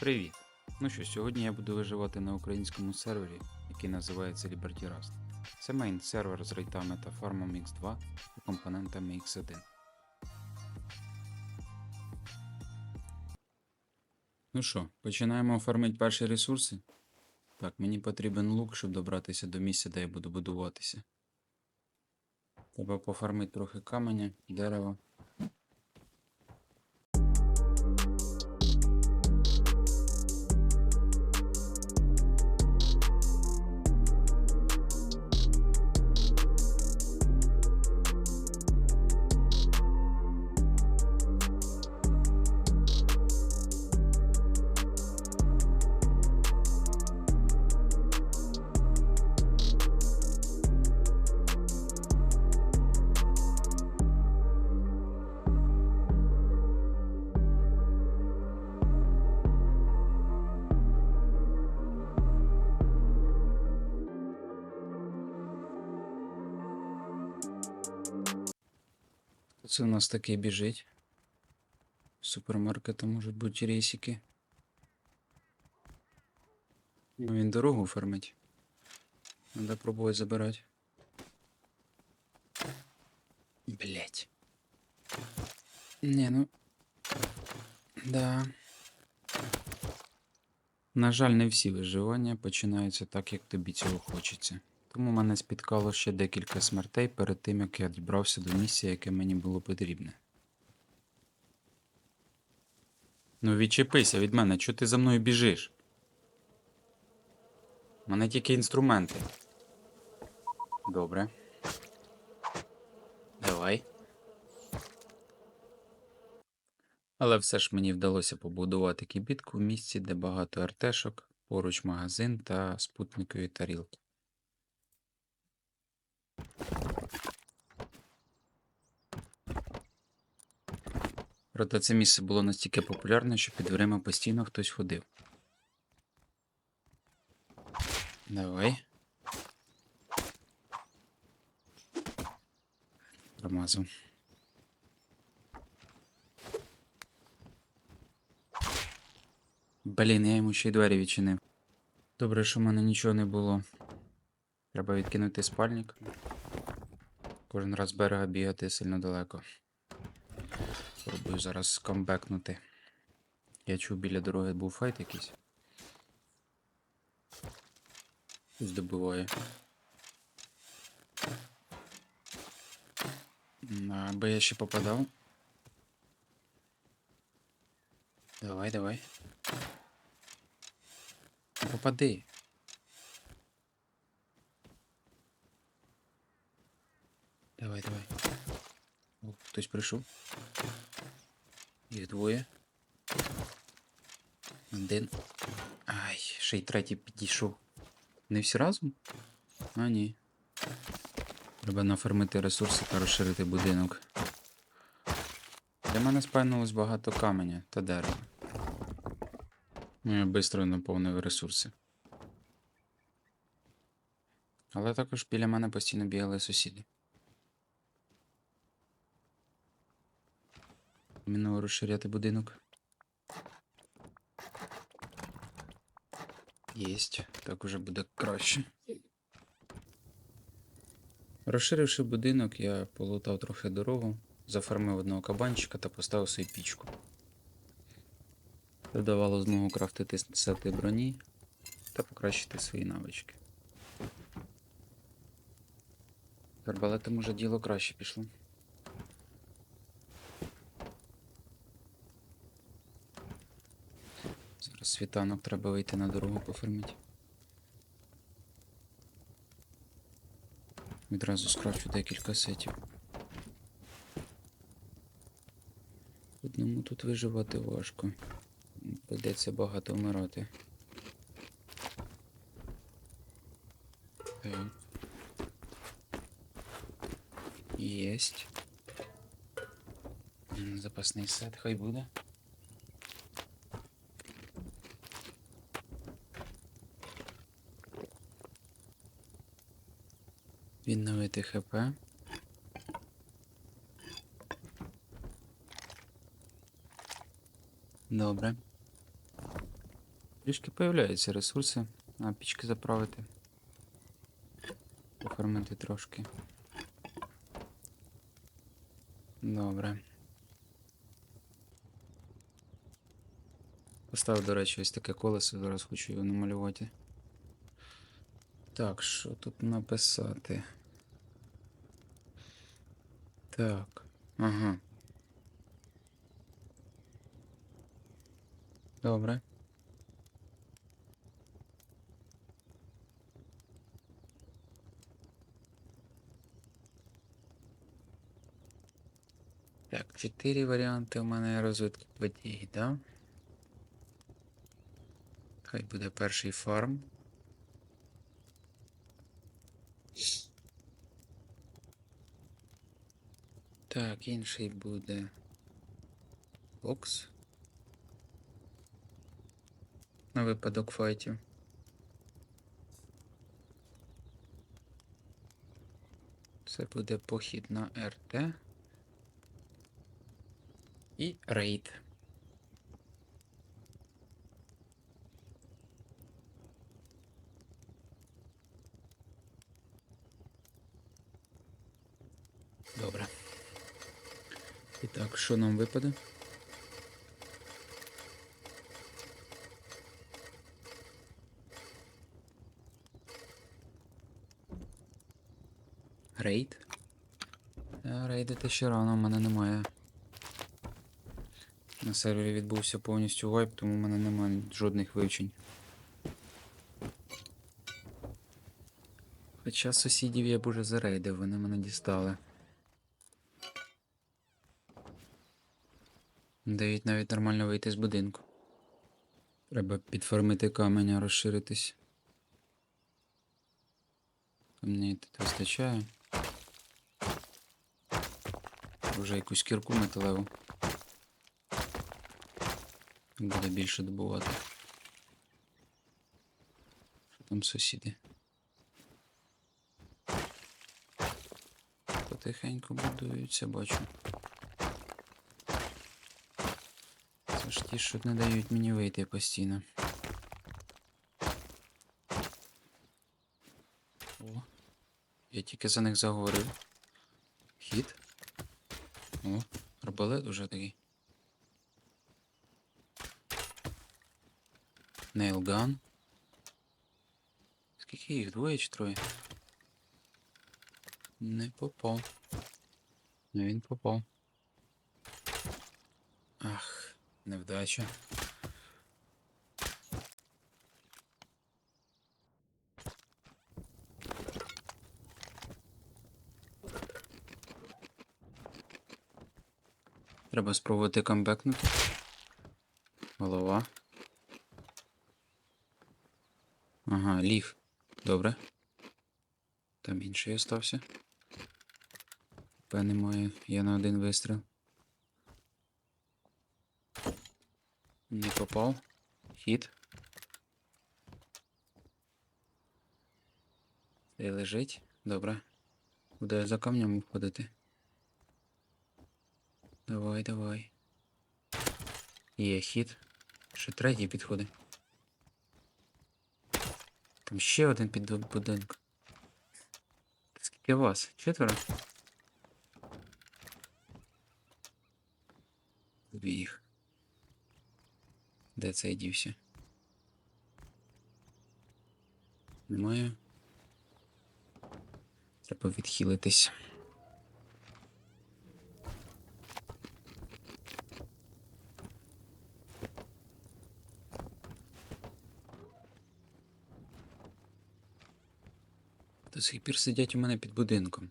Привіт! Ну що, сьогодні я буду виживати на українському сервері, який називається Liberty Rust. Це мейн сервер з рейтами та фармом X2 і компонентами X1. Ну що, починаємо фармити перші ресурси. Так, мені потрібен лук, щоб добратися до місця, де я буду будуватися. Треба пофармити трохи каменя, дерева. Це у нас таке біжить. З супермаркета можуть бути рейсики. Ну, він дорогу фармить. Надо пробувати забирати. Блять. Не, ну. Да. На жаль, не всі виживання починаються так, як тобі цього хочеться. Тому мене спіткало ще декілька смертей перед тим, як я дібрався до місця, яке мені було потрібне. Ну відчепися від мене, чого ти за мною біжиш? У мене тільки інструменти. Добре. Давай. Але все ж мені вдалося побудувати кібітку в місці, де багато РТшок, поруч магазин та спутникові тарілки. Проте це місце було настільки популярне, що під дверима постійно хтось ходив. Давай. Промазав. Блін, я йому ще й двері відчинив. Добре, що в мене нічого не було. Треба відкинути спальник. Кожен раз берега бігати сильно далеко. Спробую зараз камбекнути. Я чув біля дороги був файт якийсь. Хтось добиває. Аби я ще попадав. Давай, давай. Попади. Давай, давай. О, хтось прийшов. Їх двоє. Один. Ай, ще й третій підійшов. Не всі разом? А, ні. Треба нафармити ресурси та розширити будинок. Для мене спайнулось багато каменя та дерева. Ну, Я швидко наповнив ресурси. Але також біля мене постійно бігали сусіди. Розширяти будинок. Єсть, так уже буде краще. Розширивши будинок, я полутав трохи дорогу, зафармив одного кабанчика та поставив свою пічку. Це давало змогу крафтити сети броні та покращити свої навички. З арбалетом уже діло краще пішло. Зараз світанок треба вийти на дорогу пофармити. Відразу скрафчу декілька сетів. Одному тут виживати важко. Придеться багато вмирати. Єсть. Запасний сет хай буде. Відновити ХП. Добре. Трішки появляються ресурси, а пічки заправити. Пофармити трошки. Добре. Поставив, до речі, ось таке колесо, зараз хочу його намалювати. Так, що тут написати? Так. Ага. Добре. Так, чотири варіанти у мене розвитку подій, да? Хай буде перший фарм. Так, інший буде бокс. На випадок файтів. Це буде похід на РТ. І рейд. Добре. І так, що нам випаде? Рейд? Рейдити ще рано, в мене немає. На сервері відбувся повністю вайп, тому в мене немає жодних вивчень. Хоча сусідів я б уже зарейдив, вони мене дістали. Дають навіть нормально вийти з будинку. Треба підформити камень, а розширитись. Камней тут вистачає. Вже якусь кірку металеву. Буде більше добувати. Що там сусіди? Потихеньку будуються, бачу. Це ж ті, що не дають мені вийти постійно. О, я тільки за них заговорив. Хід. О, арбалет уже такий. Нейлган. Скільки їх? Двоє чи троє? Не попав. Не він попав. Ах, невдача. Треба спробувати камбекнути. Голова. Ага, ліг. Добре. Там інший остався. П немає, я на один вистріл. Не попав. Хід. Цей лежить. Добре. Буде за камнем входити. Давай, давай. Є хід. Ще третій підходить. Там ще один під будинок. Скільки вас? Четверо? Дві їх. Де цей дівся? Немає. Треба відхилитись. До сих пір сидять у мене під будинком.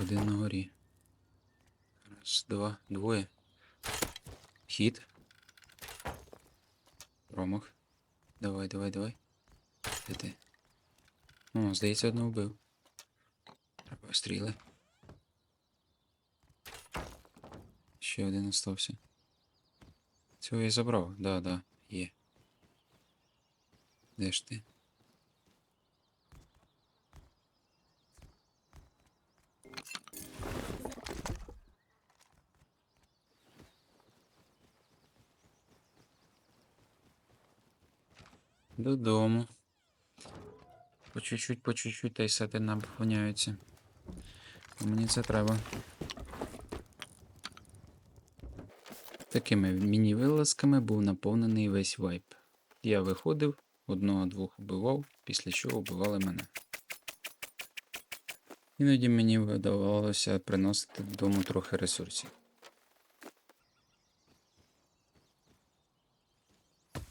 Один на горі. Раз, два, двоє. Хід. Промах. Давай, давай, давай. Де ти? О, здається, одного вбив. Треба стріли. Ще один остався. Цього я забрав, да, да, є. Де ж ти? Додому. По чуть-чуть, по чуть-чуть, та й сети. А Мені це треба. Такими міні-вилазками був наповнений весь вайп. Я виходив, одного-двох убивав, після чого вбивали мене. Іноді мені видавалося приносити додому трохи ресурсів.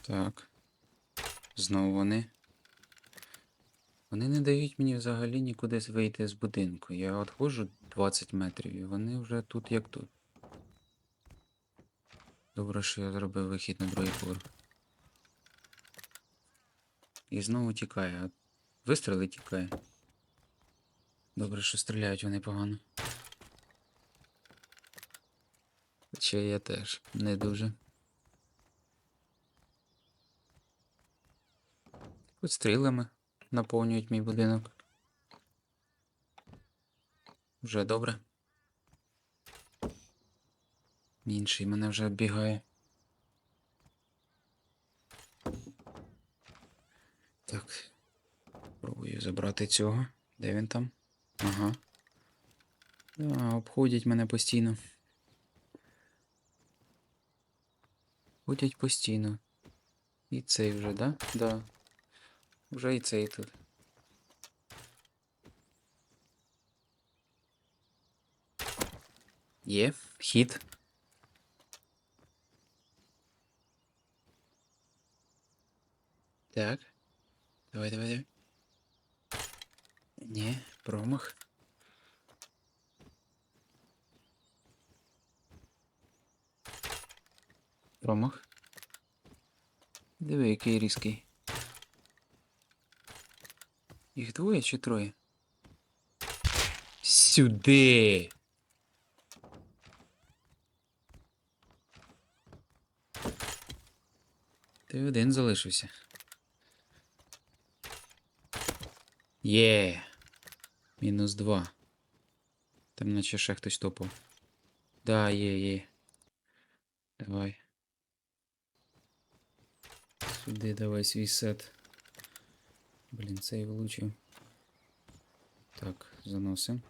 Так. Знову вони. Вони не дають мені взагалі нікуди вийти з будинку. Я от ходжу 20 метрів, і вони вже тут як тут. Добре, що я зробив вихід на другий поверх. І знову тікає. Вистріли тікає. Добре, що стріляють вони погано. Хоча я теж не дуже. Хоч стрілами наповнюють мій будинок. Вже добре. Інший мене вже оббігає. Так. Пробую забрати цього. Де він там? Ага. Да, обходять мене постійно. Ходять постійно. І цей вже, да? Да. Вже і цей тут. Є, хід. Так. Давай, давай, давай. Ні, промах. Промах. Диви, який різкий. Їх двоє чи троє? Сюди. Ти один залишився. Є. Мінус два. Там наче ще хтось топав. Да, є, є. Давай. Сюди давай свій сет. Блін, цей влучив. Так, заносим.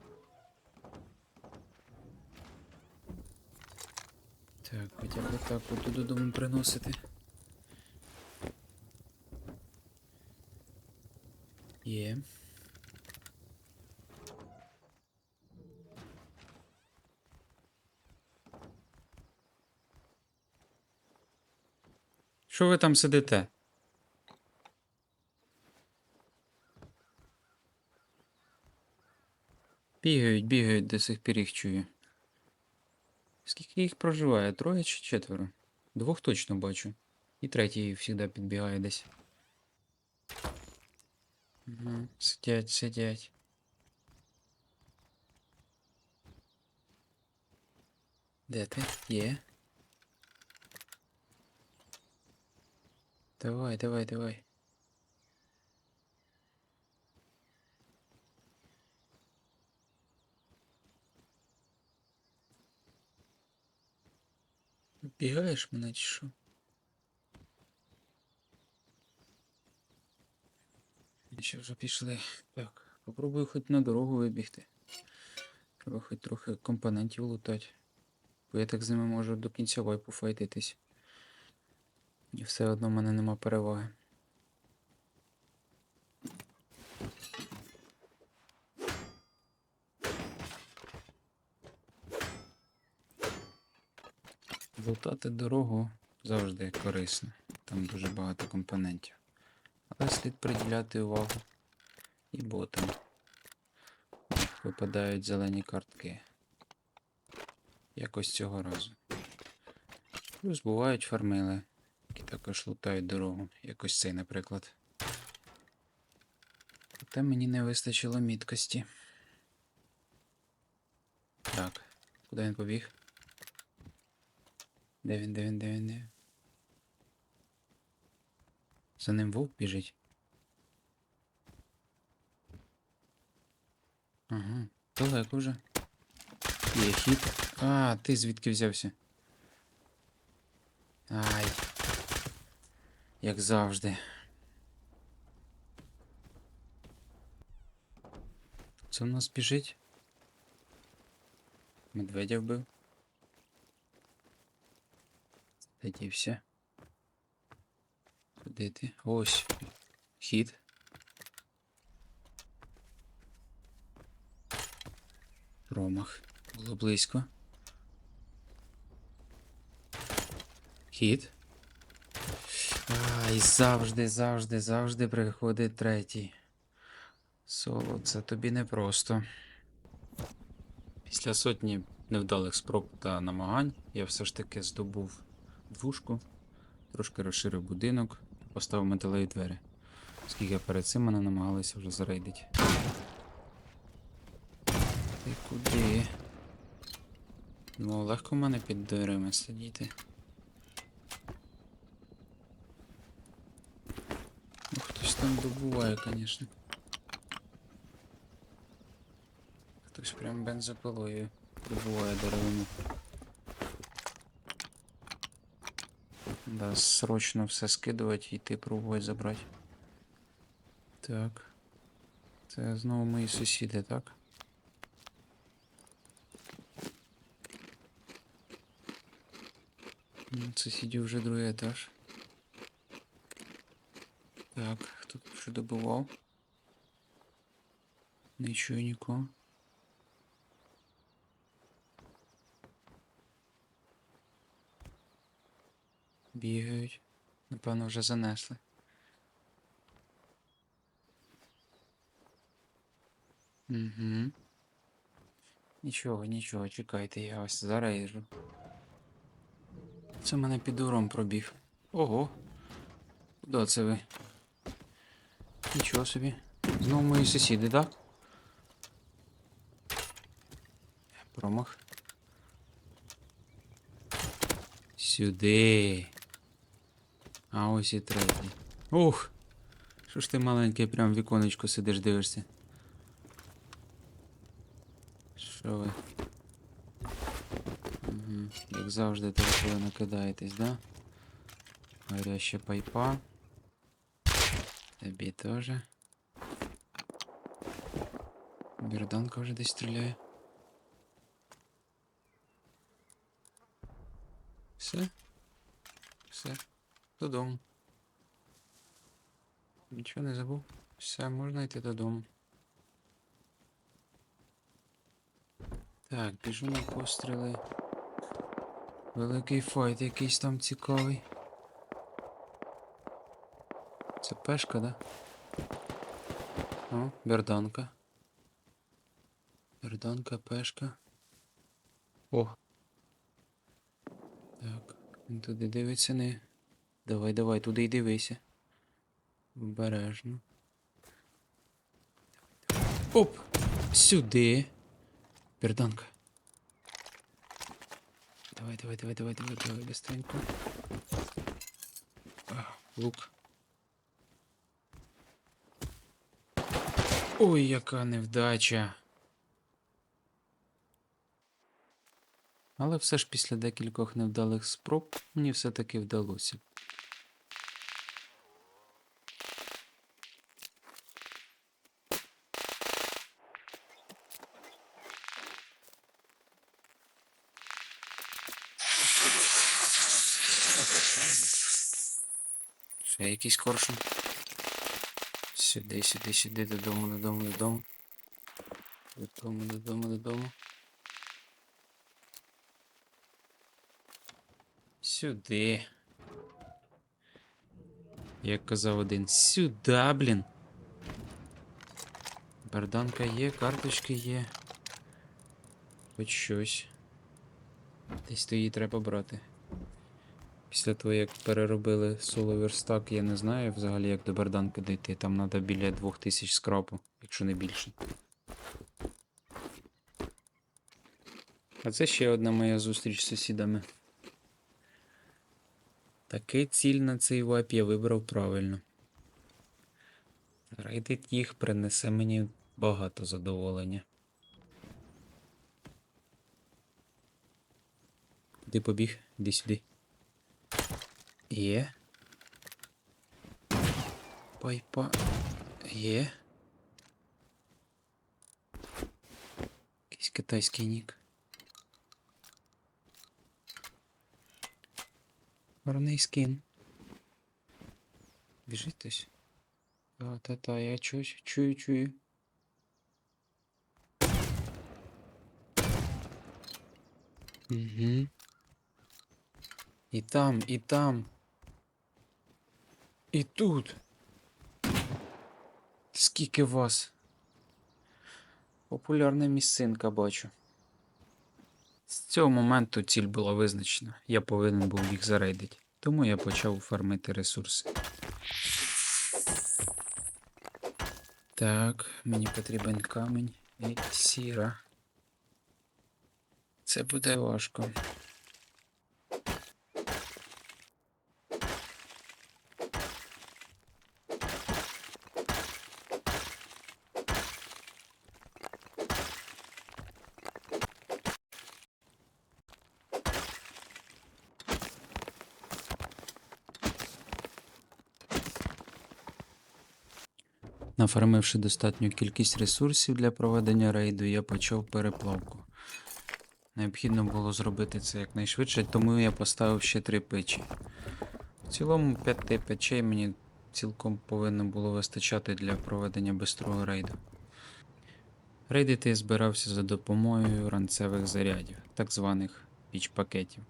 Так, хоча б так буду додому приносити. Є. Що ви там сидите? Бігають, бігають, до сих пір їх чую. Скільки їх проживає? Троє чи четверо? Двох точно бачу. І третій завжди підбігає десь. Угу. Сидять, сидять. Де ти? Є. Давай, давай, давай. Бігаєш мене чи що? Ще вже пішли. Так, попробую хоч на дорогу вибігти. Треба хоч трохи компонентів лутати. Бо я так з ними можу до кінця вайпу файтитись. І все одно в мене нема переваги. Лутати дорогу завжди корисно. Там дуже багато компонентів. Але слід приділяти увагу і ботам. Випадають зелені картки. Якось цього разу. Плюс бувають фармили, які також лутають дорогу. Якось цей, наприклад. Проте мені не вистачило міткості. Так, куди він побіг? Де він, де він, де він, де він? За ним вовк біжить. Ага, далеко вже. Є хід. А, ти звідки взявся? Ай. Як завжди. Це в нас біжить. Медведя вбив. Де? Куди ти? Ось. Хід. Промах. Було близько. Хід. Ай, завжди, завжди, завжди приходить третій. Соло, це тобі непросто. Після сотні невдалих спроб та намагань я все ж таки здобув двушку, трошки розширив будинок поставив металеві двері. Оскільки перед цим мене намагалися вже зарейдити. Ти куди? Ну, легко в мене під дверима сидіти. Ну, хтось там добуває, звісно. Хтось прям бензопилою добуває деревину. Да, срочно все скидувати і йти пробувати забрати. Так. Це знову мої сусіди, так? Сусідів вже другий етаж. Так, хто тут вже добував? Не чую нікого. Бігають. Напевно, вже занесли. Угу. Нічого, нічого, чекайте, я ось зарейжу. Це мене під уром пробіг. Ого. Куди це ви? Нічого собі. Знову мої сусіди, так? Промах. Сюди. А ось і третій. Ух! Що ж ти маленький прям в віконечко сидиш, дивишся? Що ви? Угу. Як завжди, так ви накидаєтесь, да? Горяща пайпа. Тобі теж. Берданка вже десь стріляє. Все? Все. Додому. Нічого не забув. Все, можна йти додому. Так, біжу на постріли. Великий файт якийсь там цікавий. Це пешка, да? О, берданка. Берданка, пешка. О. Так, він туди дивиться не. Давай, давай, туди й дивися. Обережно. Оп! Сюди. Берданка. Давай, давай, давай, давай, давай, давай, быстренько. Лук. Ой, яка невдача. Але все ж після декількох невдалих спроб мені все-таки вдалося. Ще якийсь коршун. Сюди, сюди, сюди, додому, додому, додому. Додому, додому, додому. Сюди. Як казав один, сюди, блін. Барданка є, карточки є. Хоч щось. Десь то її треба брати. Після того, як переробили соло я не знаю взагалі, як до барданки дійти. Там треба біля 2000 скрапу, якщо не більше. А це ще одна моя зустріч з сусідами. Такий ціль на цей вайп я вибрав правильно. Рейдить їх принесе мені багато задоволення. Куди побіг? Іди сюди. Є. Пайпа. Є. китайський нік. Гарний скін. Біжить хтось? Та, та, я чую, чую, чую. Угу. І там, і там. І тут. Скільки вас? Популярна місцинка бачу. З цього моменту ціль була визначена. Я повинен був їх зарейдити. Тому я почав фармити ресурси. Так, мені потрібен камінь і сіра. Це буде важко. Нафармивши достатню кількість ресурсів для проведення рейду, я почав переплавку. Необхідно було зробити це якнайшвидше, тому я поставив ще три печі. В цілому 5 печей мені цілком повинно було вистачати для проведення бистрого рейду. Рейдити я збирався за допомогою ранцевих зарядів, так званих піч-пакетів.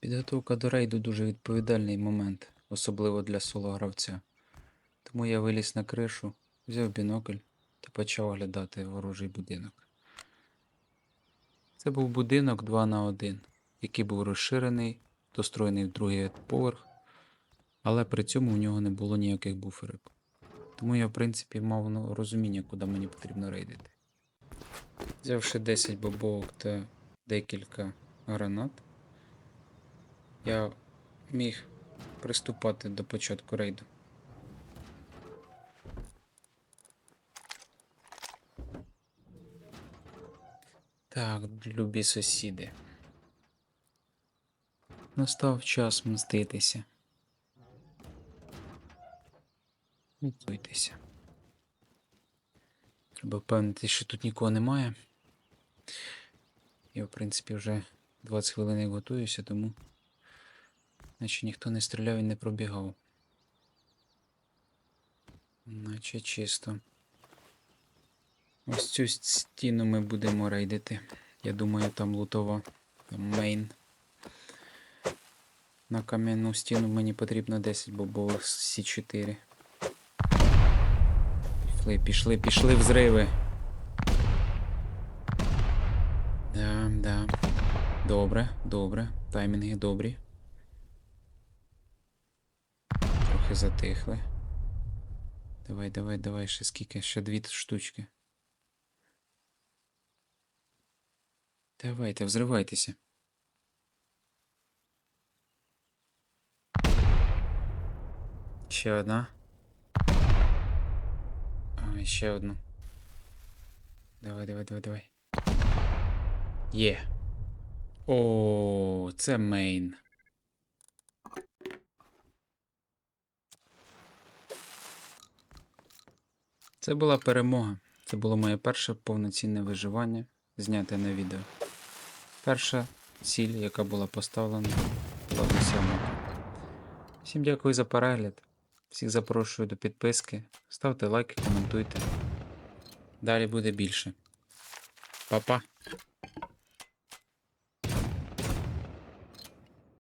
Підготовка до рейду дуже відповідальний момент, особливо для соло-гравця. Тому я виліз на кришу, взяв бінокль та почав оглядати ворожий будинок. Це був будинок 2 на 1, який був розширений, достроєний в другий поверх, але при цьому у нього не було ніяких буферів. Тому я, в принципі, мав ну, розуміння, куди мені потрібно рейдити. Взявши 10 бобовок та декілька гранат, я міг приступати до початку рейду. Так, любі сусіди. Настав час мститися. Готуйтеся. Треба впевнитися, що тут нікого немає. Я, в принципі, вже 20 хвилин як готуюся, тому наче ніхто не стріляв і не пробігав. Наче чисто. Ось цю стіну ми будемо рейдити. Я думаю, там лутова, там мейн. На кам'яну стіну мені потрібно 10 бобових сі 4 Пішли, пішли, пішли взриви. Да, да. Добре, добре. Таймінги добрі. Трохи затихли. Давай, давай, давай, ще скільки? Ще дві штучки. Давайте, взривайтеся. Ще одна. А, ще одну. Давай, давай, давай, давай. Є. О, це мейн. Це була перемога. Це було моє перше повноцінне виживання, зняте на відео. Перша ціль, яка була поставлена, була досягнута. Всім дякую за перегляд. Всіх запрошую до підписки. Ставте лайки, коментуйте. Далі буде більше. Па-па!